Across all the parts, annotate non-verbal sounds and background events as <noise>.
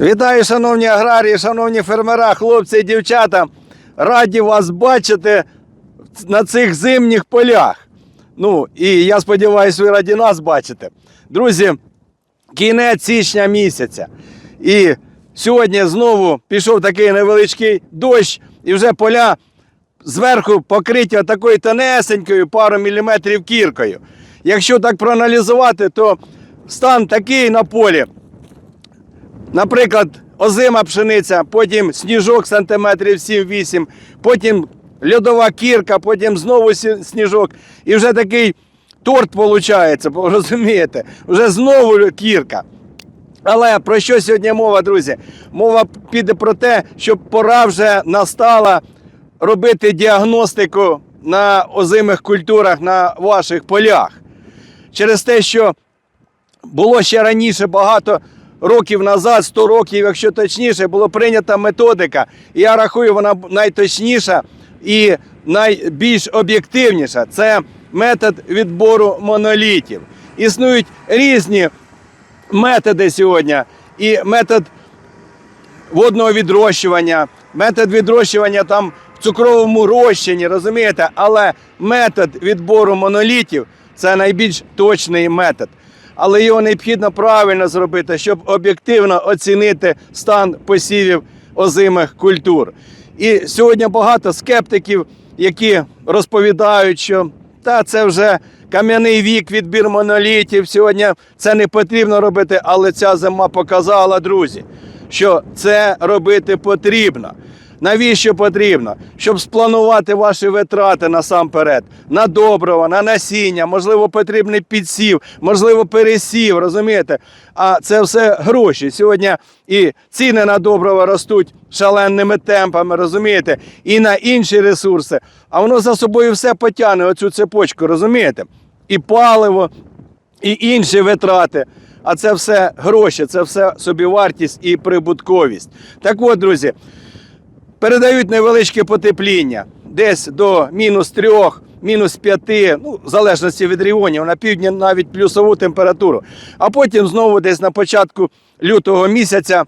Вітаю, шановні аграрії, шановні фермера, хлопці і дівчата. Раді вас бачити на цих зимніх полях. Ну, і я сподіваюся, ви раді нас бачите. Друзі, кінець січня місяця. І сьогодні знову пішов такий невеличкий дощ, і вже поля зверху покриті такою тонесенькою пару міліметрів кіркою. Якщо так проаналізувати, то стан такий на полі. Наприклад, озима пшениця, потім сніжок сантиметрів 7-8, потім льодова кірка, потім знову сніжок. І вже такий торт виходить, <laughs> розумієте? Вже знову кірка. Але про що сьогодні мова, друзі? Мова піде про те, що пора вже настала робити діагностику на озимих культурах на ваших полях. Через те, що було ще раніше багато років назад, 100 років, якщо точніше, була прийнята методика. І я рахую, вона найточніша і найбільш об'єктивніша. Це метод відбору монолітів. Існують різні методи сьогодні. І метод водного відрощування, метод відрощування там в цукровому розчині, розумієте? Але метод відбору монолітів це найбільш точний метод. Але його необхідно правильно зробити, щоб об'єктивно оцінити стан посівів озимих культур. І сьогодні багато скептиків, які розповідають, що та це вже кам'яний вік, відбір монолітів. Сьогодні це не потрібно робити, але ця зима показала, друзі, що це робити потрібно. Навіщо потрібно? Щоб спланувати ваші витрати насамперед на добрива, на насіння, можливо, потрібний підсів, можливо, пересів, розумієте? А це все гроші. Сьогодні і ціни на добрива ростуть шаленими темпами, розумієте? І на інші ресурси. А воно за собою все потягне, оцю цепочку, розумієте? І паливо, і інші витрати. А це все гроші, це все собівартість і прибутковість. Так от, друзі, передають невеличке потепління десь до мінус 3, мінус 5, ну, в залежності від регіонів, на півдні навіть плюсову температуру. А потім знову десь на початку лютого місяця.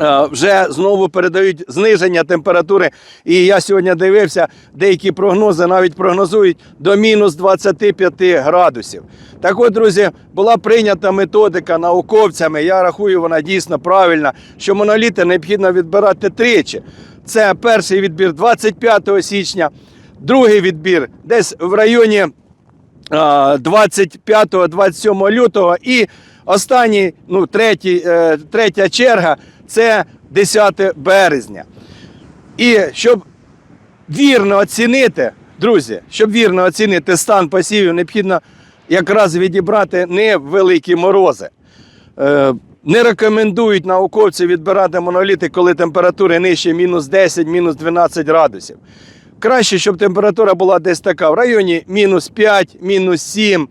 е, Вже знову передають зниження температури. І я сьогодні дивився, деякі прогнози навіть прогнозують до мінус 25 градусів. Так от, друзі, була прийнята методика науковцями. Я рахую, вона дійсно правильна, що моноліти необхідно відбирати тричі. Це перший відбір 25 січня, другий відбір десь в районі 25-27 лютого і останній, ну, третій, е, третя черга це 10 березня. І щоб вірно оцінити, друзі, щоб вірно оцінити стан посівів, необхідно якраз відібрати не великі морози. Не рекомендують науковці відбирати моноліти, коли температури нижче мінус 10, мінус 12 градусів. Краще, щоб температура була десь така в районі мінус 5, мінус 7.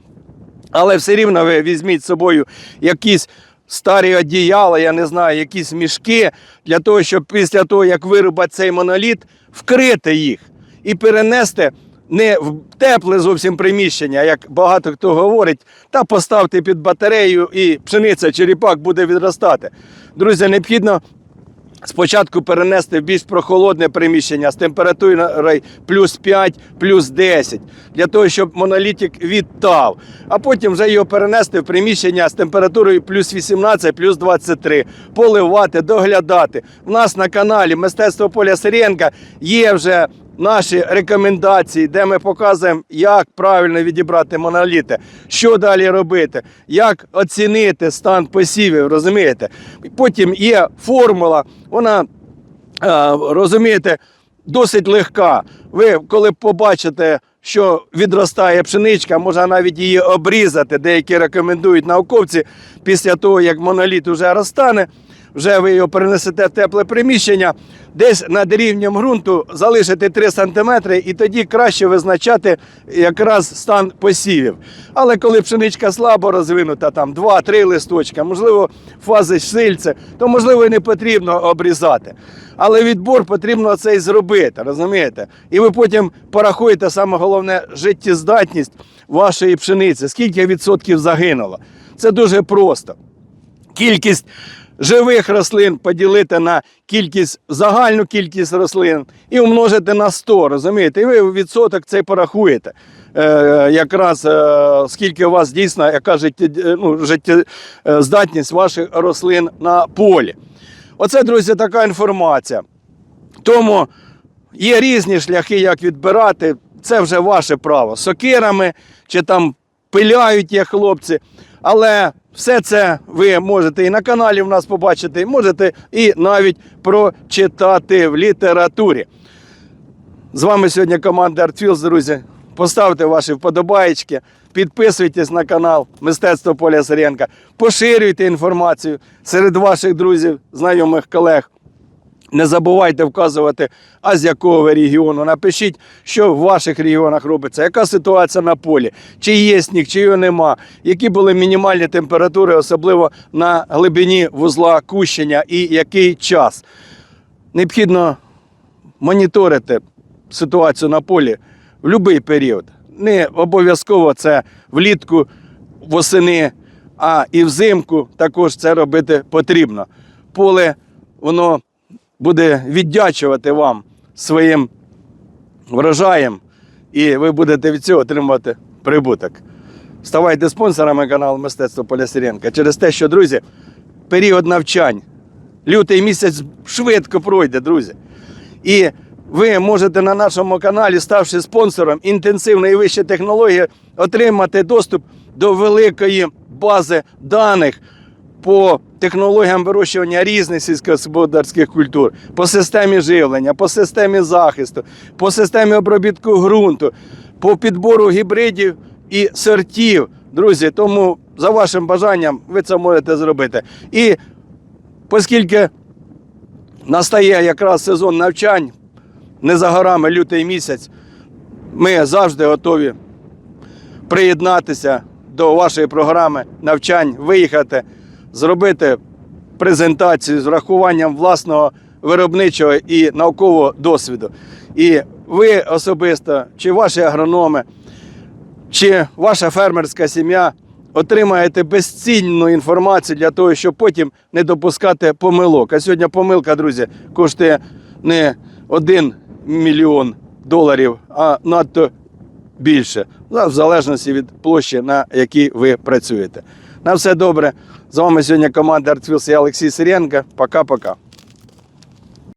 Але все рівно ви візьміть з собою якісь старі одіяла, я не знаю, якісь мішки, для того, щоб після того, як вирубати цей моноліт, вкрити їх і перенести не в тепле зовсім приміщення, як багато хто говорить, та поставте під батарею і пшениця, черепак буде відростати. Друзі, необхідно Спочатку перенести в більш прохолодне приміщення з температурою плюс 5, плюс 10, для того, щоб монолітик відтав. А потім вже його перенести в приміщення з температурою плюс 18, плюс 23, поливати, доглядати. У нас на каналі Мистецтво Поля Сиренка є вже наші рекомендації, де ми показуємо, як правильно відібрати моноліти, що далі робити, як оцінити стан посівів, розумієте? Потім є формула, вона, е, розумієте, досить легка. Ви коли побачите, що відростає пшеничка, можна навіть її обрізати. Деякі рекомендують науковці після того, як моноліт вже розтане. Вже ви його перенесете в тепле приміщення, десь над рівнем ґрунту залишити 3 см, і тоді краще визначати якраз стан посівів. Але коли пшеничка слабо розвинута, там 2-3 листочка, можливо, фази сильце, то можливо і не потрібно обрізати. Але відбор потрібно цей зробити, розумієте? І ви потім порахуєте саме головне життєздатність вашої пшениці, скільки відсотків загинуло. Це дуже просто. Кількість живих рослин поділити на кількість, загальну кількість рослин і умножити на 100, розумієте? І ви відсоток цей порахуєте. Е, якраз е, скільки у вас дійсно, яка ну, життєздатність ваших рослин на полі. Оце, друзі, така інформація. Тому є різні шляхи, як відбирати. Це вже ваше право. Сокирами чи там пиляють є хлопці. Але все це ви можете і на каналі в нас побачити, можете і навіть прочитати в літературі. З вами сьогодні команда ArtFields, друзі. Поставте ваші вподобаєчки, підписуйтесь на канал Мистецтво Поля Сиренка, поширюйте інформацію серед ваших друзів, знайомих колег. Не забувайте вказувати, а з якого ви регіону. Напишіть, що в ваших регіонах робиться, яка ситуація на полі, чи є сніг, чи його нема, які були мінімальні температури, особливо на глибині вузла кущення, і який час. Необхідно моніторити ситуацію на полі в будь-який період. Не обов'язково це влітку, восени, а і взимку також це робити потрібно. Поле воно буде віддячувати вам своїм врожаєм, і ви будете від цього отримувати прибуток. Ставайте спонсорами каналу Мистецтво Поля Сиренка через те, що, друзі, період навчань, лютий місяць швидко пройде, друзі. І ви можете на нашому каналі, ставши спонсором інтенсивної вищої технології, отримати доступ до великої бази даних по технологіям вирощування різних сільськогосподарських культур, по системі живлення, по системі захисту, по системі обробітку ґрунту, по підбору гібридів і сортів. Друзі, тому за вашим бажанням ви це можете зробити. І оскільки настає якраз сезон навчань, не за горами лютий місяць, ми завжди готові приєднатися до вашої програми навчань, виїхати, зробити презентацію з врахуванням власного виробничого і наукового досвіду. І ви особисто, чи ваші агрономи, чи ваша фермерська сім'я отримаєте безцінну інформацію для того, щоб потім не допускати помилок. А сьогодні помилка, друзі, коштує не 1 мільйон доларів, а надто більше, в залежності від площі, на якій ви працюєте. На все добре. З вами сьогодні команда ArtFields і Олексій Сиренко. Пока-пока.